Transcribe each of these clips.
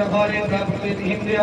جی جے جی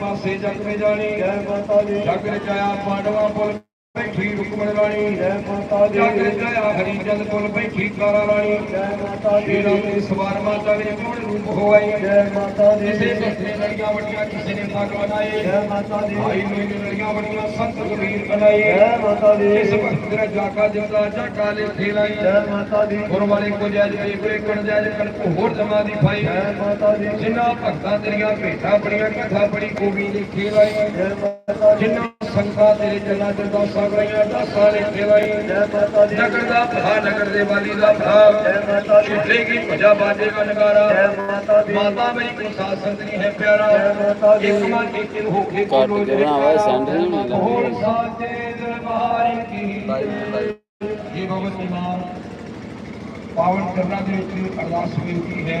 پاسے جگ میں جانی ਬੈਠੀ ਰੁਕਮਣ ਵਾਲੀ ਜੈ ਮਾਤਾ ਦੀ ਜਗਤ ਜੈ ਆਖਰੀ ਜਦ ਕੋਲ ਬੈਠੀ ਕਾਰਾ ਵਾਲੀ ਜੈ ਮਾਤਾ ਦੀ ਰਾਣੀ ਸਵਾਰ ਮਾਤਾ ਦੇ ਕੋਣ ਰੂਪ ਹੋਈ ਜੈ ਮਾਤਾ ਦੀ ਕਿਸੇ ਨੇ ਲੜੀਆਂ ਬੜੀਆਂ ਕਿਸੇ ਨੇ ਫਾਕ ਬਣਾਏ ਜੈ ਮਾਤਾ ਦੀ ਭਾਈ ਨੇ ਲੜੀਆਂ ਬੜੀਆਂ ਸੰਤ ਕਬੀਰ ਬਣਾਏ ਜੈ ਮਾਤਾ ਦੀ ਇਸ ਭਗਤ ਦਾ ਜਾਕਾ ਜਿਉਂਦਾ ਜਾਕਾ ਲੈ ਲਾਈ ਜੈ ਮਾਤਾ ਦੀ ਗੁਰ ਵਾਲੇ ਕੋ ਜੈ ਜੈ ਕੋਈ ਕਣ ਜੈ ਕਣ ਹੋਰ ਜਮਾ ਦੀ ਭਾਈ ਜੈ ਮਾਤਾ ਦੀ ਜਿਨ੍ਹਾਂ ਭਗਤਾਂ ਤੇਰੀਆਂ ਭੇਟਾਂ ਬੜੀਆਂ ਕਥਾ ਬੜੀ ਕੋਵੀ ਲਿਖੀ ਲਾਈ ਜੈ ਮਾਤਾ ਜਿਨ੍ਹਾਂ ਸੰਗਤਾਂ ਦੇ ਜਨਾਂ ਦੇ ਦਾ ਸਾਗਰਿਆਂ ਦਾ ਸਾਰੇ ਦੇਵਾਈ ਜੈ ਮਾਤਾ ਦੀ ਨਗਰ ਦਾ ਭਾ ਨਗਰ ਦੇ ਵਾਲੀ ਦਾ ਭਾ ਜੈ ਮਾਤਾ ਦੀ ਛੇ ਕੀ ਭਜਾ ਬਾਜੇ ਦਾ ਨਗਾਰਾ ਜੈ ਮਾਤਾ ਦੀ ਮਾਤਾ ਮੇਰੀ ਕੋ ਸਾਸਤ ਨਹੀਂ ਹੈ ਪਿਆਰਾ ਜੈ ਮਾਤਾ ਦੀ ਇੱਕ ਮਾਂ ਦੀ ਤਿੰਨ ਹੋਕੇ ਕੋ ਰੋਣ ਕਰ ਦੇਣਾ ਵਾ ਨਹੀਂ ਲੱਗਦਾ ਹੋਰ ਸਾਜੇ ਦਰਬਾਰ ਕੀ ਜੀ ਭਗਵਤ ਜੀ ਪਾਵਨ ਚਰਨਾਂ ਦੇ ਉੱਤੇ ਅਰਦਾਸ ਬੇਨਤੀ ਹੈ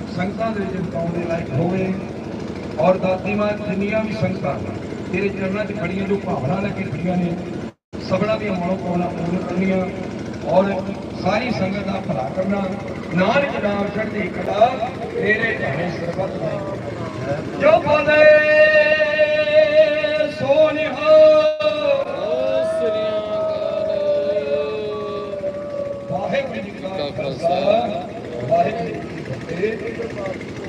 ਸੰਗਤਾਂ ਦੇ ਵਿੱਚ ਪਾਉਣ ਦੇ ਲਾਇਕ ਹੋਵੇ ਔਰ ਦਾਤੀ ਮਾਂ ਜਿੰਨੀਆਂ ਵੀ ਸੰਗਤਾਂ ਤੇਰੇ ਚਰਨਾਂ 'ਚ ਖੜੀਆਂ ਜੋ ਭਾਵਨਾ ਲੈ ਕੇ ਖੜੀਆਂ ਨੇ ਸਭਣਾ ਦੀ ਮਨੋਂ ਕੋਣਾ ਪੂਰਨ ਕਰਨੀਆਂ ਔਰ ਸਾਰੀ ਸੰਗਤ ਦਾ ਭਲਾ ਕਰਨਾ ਨਾਨਕ ਨਾਮ ਛੱਡੇ ਇਕੱਲਾ ਤੇਰੇ ਜਾਣੇ ਸਰਬੱਤ ਹੈ ਜੋ ਬੋਲੇ ਸੋਨਿ ਹੋ ਵਾਹਿਗੁਰੂ ਜੀ ਕਾ ਖਾਲਸਾ ਵਾਹਿਗੁਰੂ Thank you.